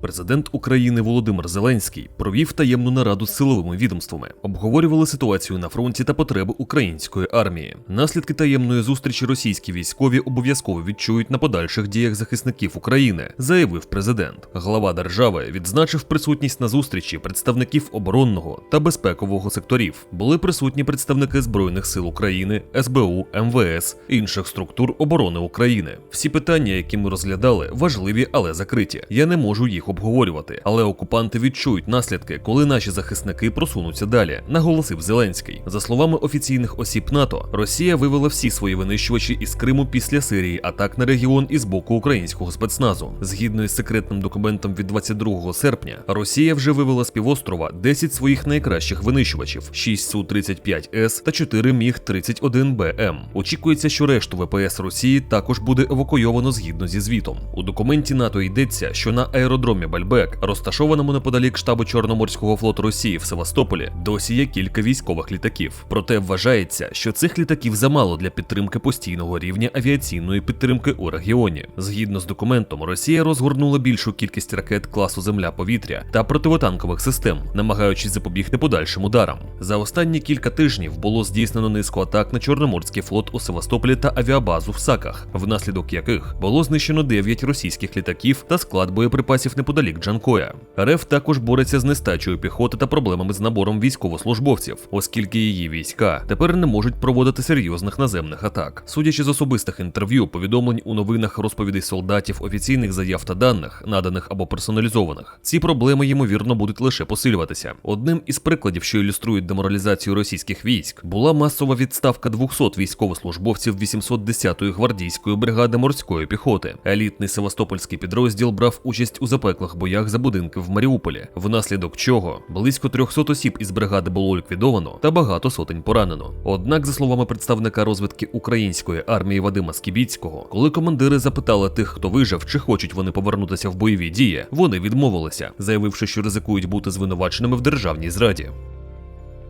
Президент України Володимир Зеленський провів таємну нараду з силовими відомствами, обговорювали ситуацію на фронті та потреби української армії. Наслідки таємної зустрічі російські військові обов'язково відчують на подальших діях захисників України, заявив президент. Глава держави відзначив присутність на зустрічі представників оборонного та безпекового секторів. Були присутні представники збройних сил України, СБУ, МВС, інших структур оборони України. Всі питання, які ми розглядали, важливі, але закриті. Я не можу їх обговорювати, але окупанти відчують наслідки, коли наші захисники просунуться далі, наголосив Зеленський. За словами офіційних осіб НАТО, Росія вивела всі свої винищувачі із Криму після серії атак на регіон із боку українського спецназу. Згідно із секретним документом від 22 серпня, Росія вже вивела з півострова 10 своїх найкращих винищувачів: 6 Су-35С та 4 Міг-31БМ. Очікується, що решту ВПС Росії також буде евакуйовано згідно зі звітом. У документі НАТО йдеться, що на аеродромі Бальбек, розташованому неподалік штабу Чорноморського флоту Росії в Севастополі, досі є кілька військових літаків. Проте вважається, що цих літаків замало для підтримки постійного рівня авіаційної підтримки у регіоні. Згідно з документом, Росія розгорнула більшу кількість ракет класу Земля-повітря та противотанкових систем, намагаючись запобігти подальшим ударам. За останні кілька тижнів було здійснено низку атак на Чорноморський флот у Севастополі та авіабазу в Саках, внаслідок яких було знищено 9 російських літаків та склад боєприпасів неподалік Джанкоя. РФ також бореться з нестачею піхоти та проблемами з набором військовослужбовців, оскільки її війська тепер не можуть проводити серйозних наземних атак. Судячи з особистих інтерв'ю, повідомлень у новинах розповідей солдатів, офіційних заяв та даних, наданих або персоналізованих, ці проблеми ймовірно будуть лише посилюватися. Одним із прикладів, що ілюструють деморалізацію російських військ, була масова відставка 200 військовослужбовців 810-ї гвардійської бригади морської піхоти. Елітний севастопольський підрозділ брав участь у запеклих боях за будинки в Маріуполі, внаслідок чого близько 300 осіб із бригади було ліквідовано та багато сотень поранено. Однак, за словами представника розвідки української армії Вадима Скібіцького, коли командири запитали тих, хто вижив, чи хочуть вони повернутися в бойові дії, вони відмовилися, заявивши, що ризикують бути звинуваченими в державній зраді.